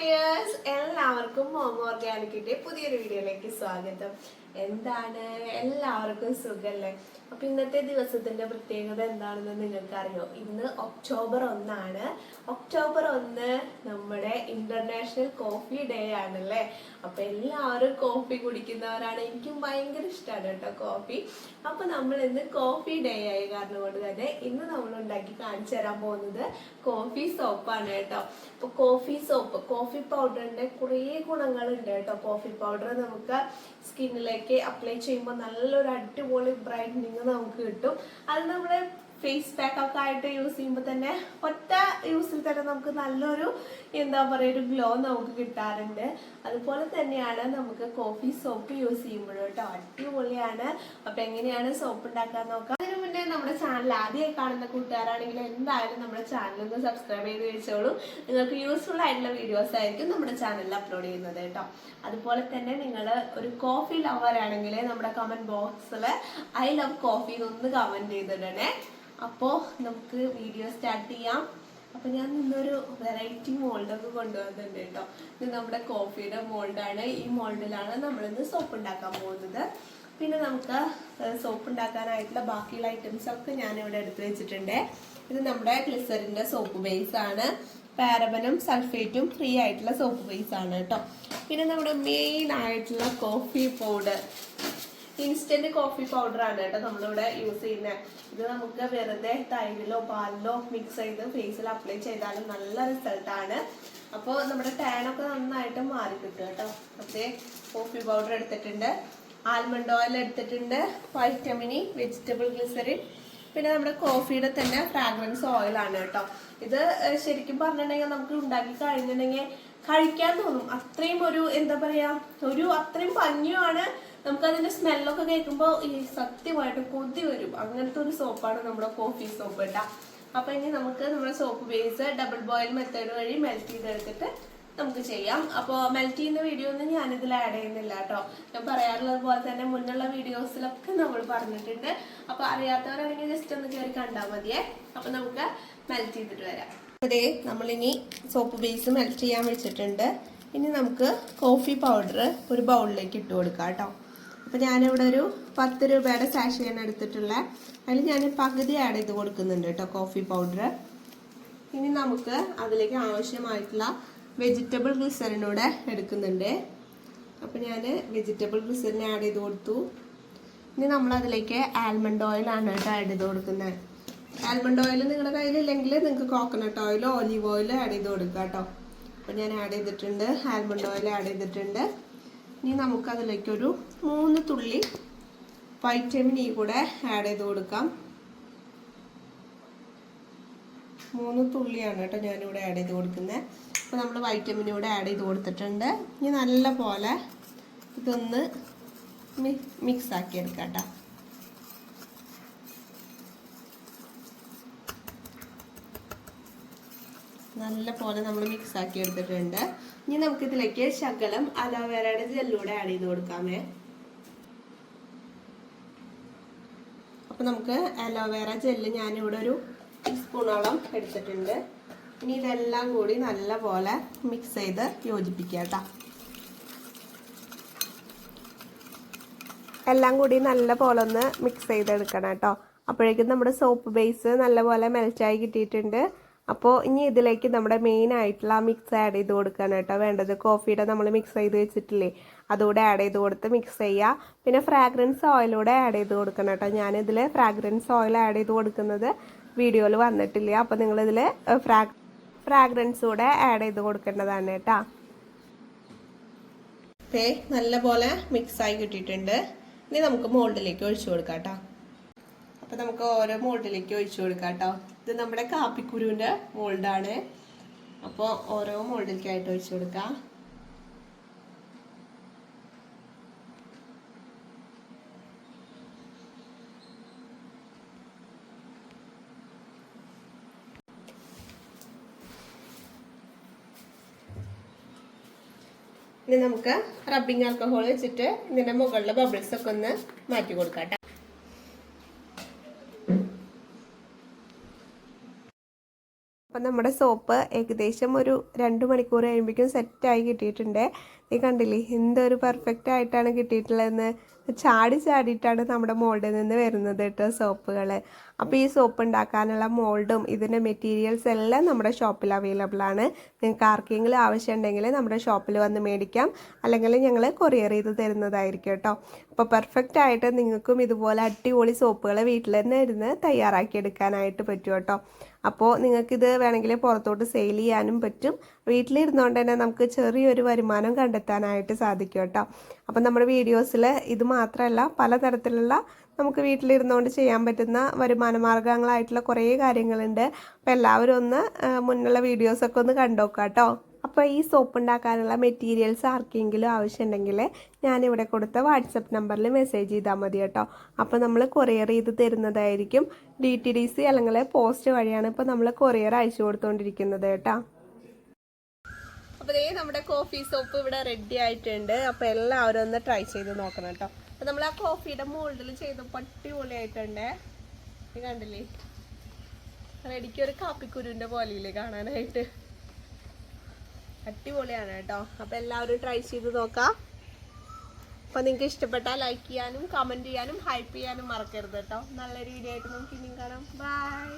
Dears എല്ലാവർക്കും മോമോ ഓർഗാനിക്കിന്റെ പുതിയൊരു വീഡിയോയിലേക്ക് സ്വാഗതം. എന്താണ്? എല്ലാവർക്കും സുഖല്ലേ? അപ്പൊ ഇന്നത്തെ ദിവസത്തിന്റെ പ്രത്യേകത എന്താണെന്ന് നിങ്ങൾക്കറിയോ? ഇന്ന് ഒക്ടോബർ ഒന്നാണ്. ഒക്ടോബർ ഒന്ന് നമ്മുടെ ഇന്റർനാഷണൽ കോഫി ഡേ ആണല്ലേ? അപ്പൊ എല്ലാവരും കോഫി കുടിക്കുന്നവരാണ്. എനിക്കും ഭയങ്കര ഇഷ്ടമാണ് കേട്ടോ കോഫി. അപ്പൊ നമ്മൾ ഇന്ന് കോഫി ഡേ ആയ കാരണം കൊണ്ട് തന്നെ ഇന്ന് നമ്മൾ ഉണ്ടാക്കി കാണിച്ചു തരാൻ പോകുന്നത് കോഫി സോപ്പാണ് കേട്ടോ. അപ്പൊ കോഫി സോപ്പ് കോഫി പൗഡറിന്റെ കുറേ ഗുണങ്ങളുണ്ട് കേട്ടോ. കോഫി പൗഡർ നമുക്ക് സ്കിന്നിലേക്ക് അപ്ലൈ ചെയ്യുമ്പോൾ നല്ലൊരു അടിപൊളി ബ്രൈറ്റനിങ് നമുക്ക് കിട്ടും. അത് നമ്മുടെ ഫേസ് പാക്ക് ഒക്കെ ആയിട്ട് യൂസ് ചെയ്യുമ്പോൾ തന്നെ ഒറ്റ തന്നെ നമുക്ക് നല്ലൊരു എന്താ പറയുക ഒരു ഗ്ലോ നമുക്ക് കിട്ടാറുണ്ട്. അതുപോലെ തന്നെയാണ് നമുക്ക് കോഫി സോപ്പ് യൂസ് ചെയ്യുമ്പോഴും കേട്ടോ. അടിപൊളിയാണ്. അപ്പൊ എങ്ങനെയാണ് സോപ്പ് ഉണ്ടാക്കാൻ നോക്കാം? അതിനു മുന്നേ നമ്മുടെ ചാനൽ ആദ്യമായി കാണുന്ന കൂട്ടുകാരാണെങ്കിൽ എന്തായാലും നമ്മുടെ ചാനൽ ഒന്ന് സബ്സ്ക്രൈബ് ചെയ്ത് വെച്ചോളൂ. നിങ്ങൾക്ക് യൂസ്ഫുൾ ആയിട്ടുള്ള വീഡിയോസ് ആയിരിക്കും നമ്മുടെ ചാനലിൽ അപ്ലോഡ് ചെയ്യുന്നത് കേട്ടോ. അതുപോലെ തന്നെ നിങ്ങൾ ഒരു കോഫി ലവർ ആണെങ്കിൽ നമ്മുടെ കമന്റ് ബോക്സിൽ ഐ ലവ് കോഫി എന്നൊന്ന് കമന്റ് ചെയ്തിടണേ. അപ്പോൾ നമുക്ക് വീഡിയോ സ്റ്റാർട്ട് ചെയ്യാം. അപ്പൊ ഞാൻ ഇന്നൊരു വെറൈറ്റി മോൾഡൊക്കെ കൊണ്ടുവന്നിട്ടുണ്ട് കേട്ടോ. ഇത് നമ്മുടെ കോഫിയുടെ മോൾഡാണ് ഈ മോൾഡിലാണ് നമ്മളിന്ന് സോപ്പ് ഉണ്ടാക്കാൻ പോകുന്നത്. പിന്നെ നമുക്ക് സോപ്പ് ഉണ്ടാക്കാനായിട്ടുള്ള ബാക്കിയുള്ള ഐറ്റംസ് ഒക്കെ ഞാൻ ഇവിടെ എടുത്തു വെച്ചിട്ടുണ്ട്. ഇത് നമ്മുടെ ഗ്ലിസറിന്റെ സോപ്പ് ബേസ് ആണ്. പാരബനും സൾഫേറ്റും ഫ്രീ ആയിട്ടുള്ള സോപ്പ് ബേസ് ആണ് കേട്ടോ. പിന്നെ നമ്മുടെ മെയിൻ ആയിട്ടുള്ള coffee powder instant coffee powder ആണ് കേട്ടോ നമ്മളിവിടെ യൂസ് ചെയ്യുന്നത് ഇത് നമുക്ക് വെറുതെ തൈരിലോ പാലിലോ മിക്സ് ചെയ്ത് ഫേസിൽ അപ്ലൈ ചെയ്താലും നല്ല റിസൾട്ട് ആണ്. അപ്പോൾ നമ്മുടെ ടാൻ ഒക്കെ നന്നായിട്ട് മാറി കിട്ടും. കേട്ടോ മറ്റേ കോഫി പൗഡർ എടുത്തിട്ടുണ്ട് ആൽമണ്ട് ഓയിൽ എടുത്തിട്ടുണ്ട് വൈറ്റമിനി വെജിറ്റബിൾ ഗ്ലിസറിൻ പിന്നെ നമ്മുടെ കോഫിയുടെ തന്നെ ഫ്രാഗ്രൻസ് ഓയിലാണ് കേട്ടോ. ഇത് ശരിക്കും പറഞ്ഞിട്ടുണ്ടെങ്കിൽ നമുക്ക് ഉണ്ടാക്കി കഴിഞ്ഞിട്ടുണ്ടെങ്കിൽ കഴിക്കാൻ തോന്നും. അത്രയും ഒരു എന്താ പറയാ ഒരു അത്രയും ഭംഗിയുമാണ് നമുക്ക് അതിന്റെ സ്മെല്ലൊക്കെ കേൾക്കുമ്പോൾ ഈ സത്യമായിട്ട് കൊതി വരും. അങ്ങനത്തെ ഒരു സോപ്പാണ് നമ്മുടെ കോഫി സോപ്പ് കേട്ടോ. അപ്പൊ ഇനി നമുക്ക് നമ്മുടെ soap base double boil method വഴി മെൽറ്റ് ചെയ്തെടുത്തിട്ട് നമുക്ക് ചെയ്യാം. അപ്പോൾ മെൽറ്റ് ചെയ്യുന്ന വീഡിയോ ഒന്നും ഞാനിതിൽ ആഡ് ചെയ്യുന്നില്ല കേട്ടോ. ഞാൻ പറയാറുള്ളത് പോലെ തന്നെ മുന്നുള്ള വീഡിയോസിലൊക്കെ നമ്മൾ പറഞ്ഞിട്ടുണ്ട്. അപ്പോൾ അറിയാത്തവരാണെങ്കിൽ ജസ്റ്റ് ഒന്ന് കയറി കണ്ടാൽ മതിയേ. അപ്പോൾ നമുക്ക് മെൽറ്റ് ചെയ്തിട്ട് വരാം. അതെ നമ്മളിനി സോപ്പ് ബേസ് മെൽറ്റ് ചെയ്യാൻ വെച്ചിട്ടുണ്ട്. ഇനി നമുക്ക് കോഫി പൗഡർ ഒരു ബൗളിലേക്ക് ഇട്ട് കൊടുക്കാം കേട്ടോ. അപ്പോൾ ഞാനിവിടെ ഒരു പത്ത് രൂപയുടെ സാഷയാണ് എടുത്തിട്ടുള്ളത് അതിൽ ഞാൻ പകുതി ആഡ് ചെയ്ത് കൊടുക്കുന്നുണ്ട് കേട്ടോ കോഫി പൗഡർ ഇനി നമുക്ക് അതിലേക്ക് ആവശ്യമായിട്ടുള്ള വെജിറ്റബിൾ ഗ്ലിസറിനൂടെ എടുക്കുന്നുണ്ട്. അപ്പോൾ ഞാൻ വെജിറ്റബിൾ ഗ്ലിസറിന് ആഡ് ചെയ്ത് കൊടുത്തു. ഇനി നമ്മളതിലേക്ക് ആൽമണ്ട് ഓയിലാണ് കേട്ടോ ആഡ് ചെയ്ത് കൊടുക്കുന്നത് ആൽമണ്ട് ഓയിൽ നിങ്ങളുടെ കയ്യിലില്ലെങ്കിൽ നിങ്ങൾക്ക് കോക്കനട്ട് ഓയിലോ ഒലീവ് ഓയിലോ ആഡ് ചെയ്ത് കൊടുക്കുക കേട്ടോ അപ്പോൾ ഞാൻ ആഡ് ചെയ്തിട്ടുണ്ട് ആൽമണ്ട് ഓയിൽ ആഡ് ചെയ്തിട്ടുണ്ട്. ഇനി നമുക്കതിലേക്കൊരു മൂന്ന് തുള്ളി വൈറ്റമിൻ ഇ കൂടെ ആഡ് ചെയ്ത് കൊടുക്കാം. മൂന്ന് തുള്ളിയാണ് കേട്ടോ ഞാനിവിടെ ആഡ് ചെയ്ത് കൊടുക്കുന്നത് അപ്പോൾ നമ്മൾ വൈറ്റമിൻ ഇവിടെ ആഡ് ചെയ്ത് കൊടുത്തിട്ടുണ്ട്. ഇനി നല്ല പോലെ ഇതൊന്ന് മിക്സ് ആക്കി എടുക്കാം നല്ല പോലെ നമ്മൾ മിക്സ് ആക്കി എടുത്തിട്ടുണ്ട്. ഇനി നമുക്ക് ഇതിലേക്ക് ശകലം അലോവേരയുടെ ജെല്ലൂടെ ആഡ് ചെയ്ത് കൊടുക്കാമേ. അപ്പൊ നമുക്ക് അലോവേറ ജെല്ല് ഞാനിവിടെ ഒരു സ്പൂണോളം എടുത്തിട്ടുണ്ട്. ഇനി ഇതെല്ലാം കൂടി നല്ല പോലെ മിക്സ് ചെയ്ത് യോജിപ്പിക്കുക കേട്ടോ. എല്ലാം കൂടി നല്ല പോലെ ഒന്ന് മിക്സ് ചെയ്തെടുക്കണം കേട്ടോ. അപ്പോഴേക്കും നമ്മുടെ സോപ്പ് ബേസ് നല്ലപോലെ മെൽറ്റായി കിട്ടിയിട്ടുണ്ട്. അപ്പോൾ ഇനി ഇതിലേക്ക് നമ്മുടെ മെയിൻ ആയിട്ടുള്ള മിക്സ് ആഡ് ചെയ്ത് കൊടുക്കാൻ കേട്ടോ വേണ്ടത്. കോഫിയുടെ നമ്മൾ മിക്സ് ചെയ്ത് വെച്ചിട്ടില്ലേ? അതുകൂടെ ആഡ് ചെയ്ത് കൊടുത്ത് മിക്സ് ചെയ്യുക പിന്നെ ഫ്രാഗ്രൻസ് ഓയിലൂടെ ആഡ് ചെയ്ത് കൊടുക്കണം കേട്ടോ. ഞാനിതിൽ ഫ്രാഗ്രൻസ് ഓയിൽ ആഡ് ചെയ്ത് കൊടുക്കുന്നത് വീഡിയോയിൽ വന്നിട്ടില്ല? അപ്പോൾ നിങ്ങളിതിൽ ഫ്രാ ഫ്രാഗ്രൻസ് കൂടെ ആഡ് ചെയ്ത് കൊടുക്കേണ്ടതാണ് കേട്ടോ. പേ നല്ലപോലെ മിക്സ് ആയി കിട്ടിയിട്ടുണ്ട്. ഇനി നമുക്ക് മോൾഡിലേക്ക് ഒഴിച്ചു കൊടുക്കാം കേട്ടോ. അപ്പൊ നമുക്ക് ഓരോ മോൾഡിലേക്ക് ഒഴിച്ചു കൊടുക്കാം കേട്ടോ. ഇത് നമ്മുടെ കാപ്പിക്കുരുവിന്റെ മോൾഡാണ്. അപ്പോൾ ഓരോ മോൾഡിലേക്കായിട്ട് ഒഴിച്ചു കൊടുക്കാം. ഇനി നമുക്ക് റബ്ബിംഗ് ആൽക്കഹോൾ വെച്ചിട്ട് ഇതിന്റെ മുകളിലെ ബബിൾസ് ഒക്കെ ഒന്ന് മാറ്റി കൊടുക്കാം അപ്പൊ നമ്മുടെ സോപ്പ് ഏകദേശം ഒരു രണ്ട് മണിക്കൂർ കഴിയുമ്പോഴേക്കും സെറ്റായി കിട്ടിയിട്ടുണ്ട്. ഈ കണ്ടില്ലേ? എന്തൊരു പെർഫെക്റ്റ് ആയിട്ടാണ് കിട്ടിയിട്ടുള്ളതെന്ന്. ചാടി ചാടിയിട്ടാണ് നമ്മുടെ മോൾഡിൽ നിന്ന് വരുന്നത് കേട്ടോ സോപ്പുകൾ അപ്പോൾ ഈ സോപ്പ് ഉണ്ടാക്കാനുള്ള മോൾഡും ഇതിന്റെ മെറ്റീരിയൽസ് എല്ലാം നമ്മുടെ ഷോപ്പിൽ അവൈലബിൾ ആണ്. നിങ്ങൾക്ക് ആർക്കെങ്കിലും ആവശ്യമുണ്ടെങ്കിൽ നമ്മുടെ ഷോപ്പിൽ വന്ന് മേടിക്കാം. അല്ലെങ്കിൽ ഞങ്ങൾ കൊറിയർ ചെയ്ത് തരുന്നതായിരിക്കും കേട്ടോ. അപ്പോൾ പെർഫെക്റ്റ് ആയിട്ട് നിങ്ങൾക്കും ഇതുപോലെ അടിപൊളി സോപ്പുകൾ വീട്ടിൽ തന്നെ ഇരുന്ന് തയ്യാറാക്കി എടുക്കാനായിട്ട് പറ്റും കേട്ടോ. അപ്പോൾ നിങ്ങൾക്കിത് വേണമെങ്കിൽ പുറത്തോട്ട് സെയിൽ ചെയ്യാനും പറ്റും. വീട്ടിലിരുന്നുകൊണ്ട് തന്നെ നമുക്ക് ചെറിയൊരു വരുമാനം കണ്ടെത്താനായിട്ട് സാധിക്കും കേട്ടോ. അപ്പം നമ്മുടെ വീഡിയോസിൽ ഇത് മാത്രമല്ല പലതരത്തിലുള്ള നമുക്ക് വീട്ടിലിരുന്നുകൊണ്ട് ചെയ്യാൻ പറ്റുന്ന വരുമാന മാർഗങ്ങളായിട്ടുള്ള കുറേ കാര്യങ്ങളുണ്ട്. അപ്പോൾ എല്ലാവരും ഒന്ന് മുന്നുള്ള വീഡിയോസൊക്കെ ഒന്ന് കണ്ടോക്കാം കേട്ടോ. അപ്പോൾ ഈ സോപ്പ് ഉണ്ടാക്കാനുള്ള മെറ്റീരിയൽസ് ആർക്കെങ്കിലും ആവശ്യമുണ്ടെങ്കിൽ ഞാനിവിടെ കൊടുത്ത വാട്സപ്പ് നമ്പറിൽ മെസ്സേജ് ചെയ്താൽ മതി കേട്ടോ. അപ്പോൾ നമ്മൾ കൊറിയർ ചെയ്ത് തരുന്നതായിരിക്കും. ഡി ടി ഡി സി അല്ലെങ്കിൽ പോസ്റ്റ് വഴിയാണ് ഇപ്പോൾ നമ്മൾ കൊറിയർ അയച്ചു കൊടുത്തുകൊണ്ടിരിക്കുന്നത് കേട്ടോ. അപ്പോൾ നമ്മുടെ കോഫി സോപ്പ് ഇവിടെ റെഡി ആയിട്ടുണ്ട്. അപ്പോൾ എല്ലാവരും ഒന്ന് ട്രൈ ചെയ്ത് നോക്കണം കേട്ടോ അപ്പോൾ നമ്മൾ ആ കോഫിയുടെ മോൾഡിൽ ചെയ്ത് പട്ടിപൊളിയായിട്ടുണ്ട്. ഇത് കണ്ടില്ലേ? റെഡിക്ക് ഒരു കാപ്പിക്കുരുവിന്റെ പോലെയില്ലേ കാണാനായിട്ട്. അടിപൊളിയാണ് കേട്ടോ അപ്പോൾ എല്ലാവരും ട്രൈ ചെയ്ത് നോക്കാം. അപ്പോൾ നിങ്ങൾക്ക് ഇഷ്ടപ്പെട്ടാൽ ലൈക്ക് ചെയ്യാനും കമന്റ് ചെയ്യാനും ഹൈപ്പ് ചെയ്യാനും മറക്കരുത് കേട്ടോ നല്ലൊരു വീഡിയോ ആയിട്ട് നമുക്ക് ഇനിയും കാണാം. ബൈ